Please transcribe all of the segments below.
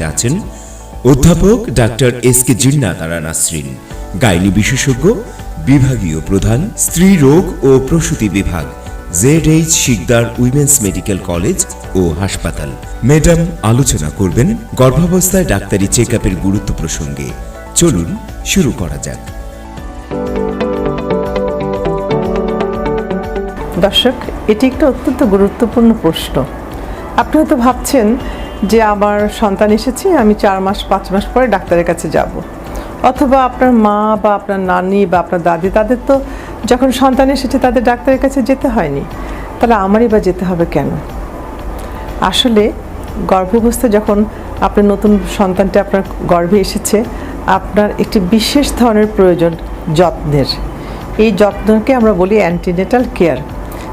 সাথে আছেন অধ্যাপক ডাক্তার এস কে জিন্না তারা নাসরিন, গাইনি বিশেষজ্ঞ, বিভাগীয় প্রধান, স্ত্রী রোগ ও প্রসূতি বিভাগ, Z H Sikdar women's medical college ও হাসপাতাল। ম্যাডাম, আলোচনা করবেন গর্ভাবস্থায় ডাক্তারি চেক আপের গুরুত্ব প্রসঙ্গে। চলুন শুরু করা যাক। দর্শক, এটি একটা অত্যন্ত গুরুত্বপূর্ণ প্রশ্ন। আপনি হয়তো ভাবছেন যে আমার সন্তান এসেছে, আমি চার মাস, পাঁচ মাস পরে ডাক্তারের কাছে যাব। অথবা আপনার মা বা আপনার নানি বা আপনার দাদি, তাদের তো যখন সন্তান এসেছে, তাদের ডাক্তারের কাছে যেতে হয়নি। তাহলে আমারই বা যেতে হবে কেন? আসলে গর্ভাবস্থায় যখন আপনার নতুন সন্তানটি আপনার গর্ভে এসেছে, আপনার একটি বিশেষ ধরনের প্রয়োজন, যত্নের। এই যত্নকে আমরা বলি অ্যান্টিনেটাল কেয়ার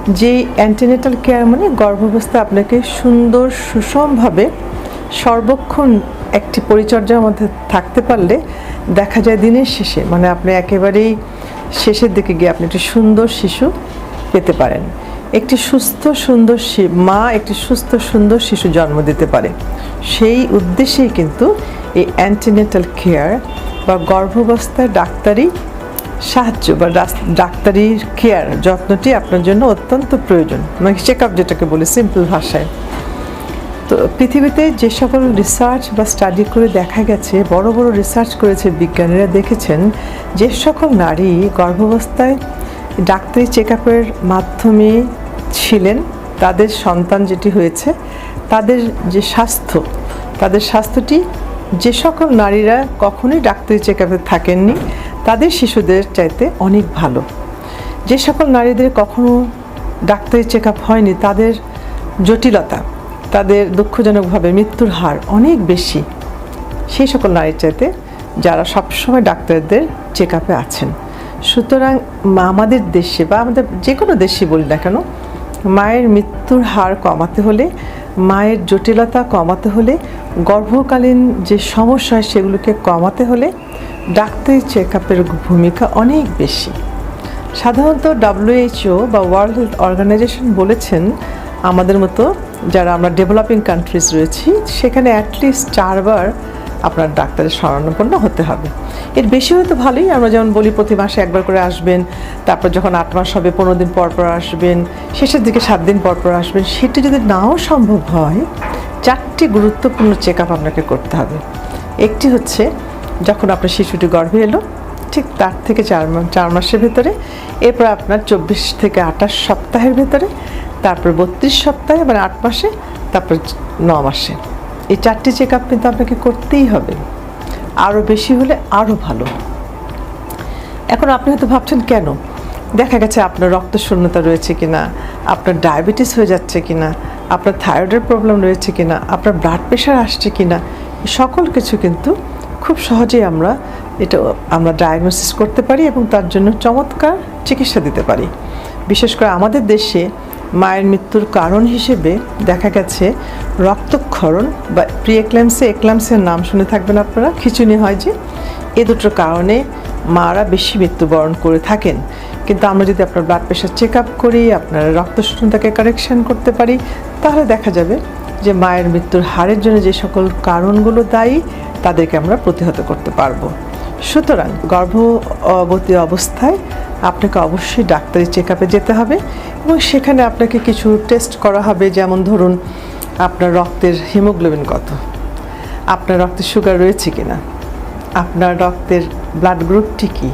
যে অ্যান্টিনেটাল কেয়ার মানে গর্ভাবস্থা আপনাকে সুন্দর সুষমভাবে সর্বক্ষণ একটি পরিচর্যার মধ্যে থাকতে পারলে দেখা যায় দিনের শেষে মানে আপনি একেবারেই শেষের দিকে গিয়ে আপনি একটি সুন্দর শিশু পেতে পারেন। একটি সুস্থ, সুন্দর মা একটি সুস্থ, সুন্দর শিশু জন্ম দিতে পারে। সেই উদ্দেশ্যেই কিন্তু এই অ্যান্টিনেটাল কেয়ার বা গর্ভাবস্থায় ডাক্তারি সাহায্য বা রাস- ডাক্তারি কেয়ার যত্নটি আপনার জন্য অত্যন্ত প্রয়োজন। মানে চেক আপ যেটাকে বলে সিম্পল ভাষায়। তো পৃথিবীতে যে সকল রিসার্চ বা স্টাডি করে দেখা গেছে, বড় বড় রিসার্চ করেছে বিজ্ঞানীরা দেখেছেন যে সকল নারী গর্ভাবস্থায় ডাক্তারি চেক আপের মাধ্যমে ছিলেন, তাদের সন্তান যেটি হয়েছে, তাদের যে স্বাস্থ্য, তাদের স্বাস্থ্যটি, যে সকল নারীরা কখনোই ডাক্তারি চেক আপে থাকেননি শিশুদের চাইতে অনেক ভালো। যে সকল নারীদের কখনো ডাক্তারি চেক আপ হয়নি, তাদের জটিলতা, তাদের দুঃখজনকভাবে মৃত্যুর হার অনেক বেশি। সেই সকল নারীর চাইতে যারা সবসময় ডাক্তারদের চেক আপে আছেন। সুতরাং আমাদের দেশে বা আমাদের যে কোনো দেশে বলি না কেন, মায়ের মৃত্যুর হার কমাতে হলে, মায়ের জটিলতা কমাতে হলে, গর্ভকালীন যে সমস্যা সেগুলোকে কমাতে হলে ডাক্তারি চেক আপের ভূমিকা অনেক বেশি। সাধারণত ডাব্লিউএইচও বা ওয়ার্ল্ড হেলথ অর্গানাইজেশন বলেছেন, আমাদের মতো যারা আমরা ডেভেলপিং কান্ট্রিজ রয়েছি, সেখানে অ্যাটলিস্ট চারবার আপনার ডাক্তারের শরণাপন্ন হতে হবে। এর বেশি হয়তো ভালোই, আমরা যেমন বলি প্রতি মাসে একবার করে আসবেন, তারপর যখন আট মাস হবে, পনেরো দিন পর পর আসবেন, শেষের দিকে সাত দিন পর পর আসবেন, সেটি যদি নাও সম্ভব হয়, চারটি গুরুত্বপূর্ণ চেক আপ আপনাকে করতে হবে। একটি হচ্ছে যখন আপনার শিশুটি গর্ভে এলো, ঠিক তার থেকে চার চার মাসের ভেতরে, এরপর আপনার চব্বিশ থেকে আঠাশ সপ্তাহের ভেতরে, তারপর বত্রিশ সপ্তাহে মানে আট মাসে, তারপর ন মাসে। এই চারটি চেক আপ কিন্তু আপনাকে করতেই হবে। আরও বেশি হলে আরও ভালো। এখন আপনি হয়তো ভাবছেন, কেন? দেখা গেছে আপনার রক্ত শূন্যতা রয়েছে কি না আপনার ডায়াবেটিস হয়ে যাচ্ছে কিনা, আপনার থাইরয়েডের প্রবলেম রয়েছে কি না আপনার ব্লাড প্রেশার আসছে কি না সকল কিছু কিন্তু খুব সহজেই আমরা এটা, আমরা ডায়াগনোসিস করতে পারি এবং তার জন্য চমৎকার চিকিৎসা দিতে পারি। বিশেষ করে আমাদের দেশে মায়ের মৃত্যুর কারণ হিসেবে দেখা গেছে রক্তক্ষরণ বা প্রি এক্লামসে এক্লামসের নাম শুনে থাকবেন আপনারা। খিচুনি হয় যে এ দুটোর কারণে মারা বেশি মৃত্যুবরণ করে থাকেন। কিন্তু আমরা যদি আপনার ব্লাড প্রেশার চেক আপ করি, আপনার রক্ত শূন্যতাকে কারেকশন করতে পারি, তাহলে দেখা যাবে যে মায়ের মৃত্যুর হারের জন্য যে সকল কারণগুলো দায়ী তাদেরকে আমরা প্রতিহত করতে পারব। সুতরাং গর্ভবতী অবস্থায় আপনাকে অবশ্যই ডাক্তারি চেক আপে যেতে হবে এবং সেখানে আপনাকে কিছু টেস্ট করা হবে, যেমন ধরুন আপনার রক্তের হিমোগ্লোবিন কত, আপনার রক্তে সুগার রয়েছে কি না আপনার রক্তের ব্লাড গ্রুপটি কী,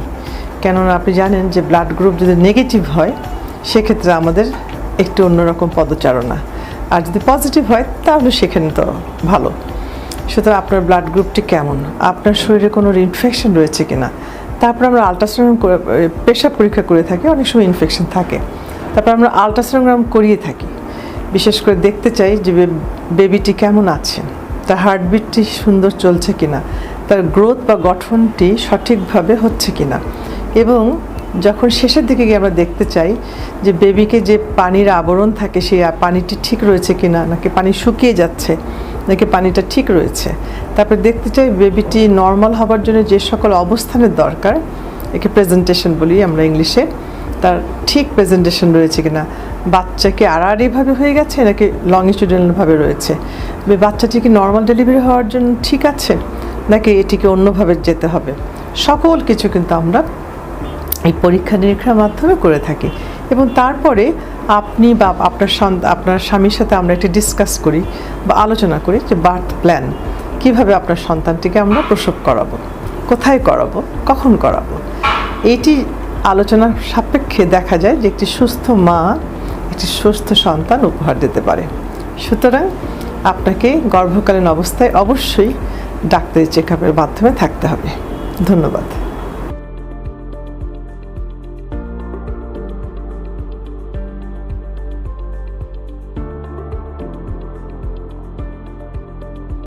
কেননা আপনি জানেন যে ব্লাড গ্রুপ যদি নেগেটিভ হয়, সেক্ষেত্রে আমাদের একটু অন্যরকম পদচারণা, আর যদি পজিটিভ হয়, তাহলে সেখানে তো ভালো। সুতরাং আপনার ব্লাড গ্রুপটি কেমন? আপনার শরীরে কোনো ইনফেকশন রয়েছে কিনা? তারপর আমরা আলট্রাসাউন্ড পেশাব পরীক্ষা করে থাকি, অনেক সময় ইনফেকশন থাকে। তারপর আমরা আলট্রাসাউন্ডগ্রাম করিয়ে থাকি। বিশেষ করে দেখতে চাই যে বেবিটি কেমন আছে তার হার্টবিটটি সুন্দর চলছে কিনা? তার গ্রোথ বা গঠনটি সঠিকভাবে হচ্ছে কিনা? এবং যখন শেষের দিকে গিয়ে আমরা দেখতে চাই যে বেবিকে যে পানির আবরণ থাকে, সেই পানিটি ঠিক রয়েছে কিনা, নাকি পানি শুকিয়ে যাচ্ছে নাকি পানিটা ঠিক রয়েছে। তারপর দেখতে চাই বেবিটি নর্মাল হবার জন্য যে সকল অবস্থানের দরকার, একে প্রেজেন্টেশন বলি আমরা ইংলিশে তার ঠিক প্রেজেন্টেশন রয়েছে কিনা? বাচ্চা কি আড়াআড়িভাবে হয়ে গেছে নাকি লংিচুডালভাবে রয়েছে? বাচ্চাটি কি নর্মাল ডেলিভারি হওয়ার জন্য ঠিক আছে, নাকি এটিকে অন্যভাবে যেতে হবে? সকল কিছু কিন্তু আমরা এই পরীক্ষা নিরীক্ষার মাধ্যমে করে থাকি। এবং তারপরে আপনি বা আপনার আপনার স্বামীর সাথে আমরা একটি ডিসকাস করি বা আলোচনা করি যে বার্থ প্ল্যান কীভাবে আপনার সন্তানটিকে আমরা প্রসব করাবো? কোথায় করাবো? কখন করাবো? এইটি আলোচনার সাপেক্ষে দেখা যায় যে একটি সুস্থ মা একটি সুস্থ সন্তান উপহার দিতে পারে। সুতরাং আপনাকে গর্ভকালীন অবস্থায় অবশ্যই ডাক্তারি চেক আপের মাধ্যমে থাকতে হবে। ধন্যবাদ।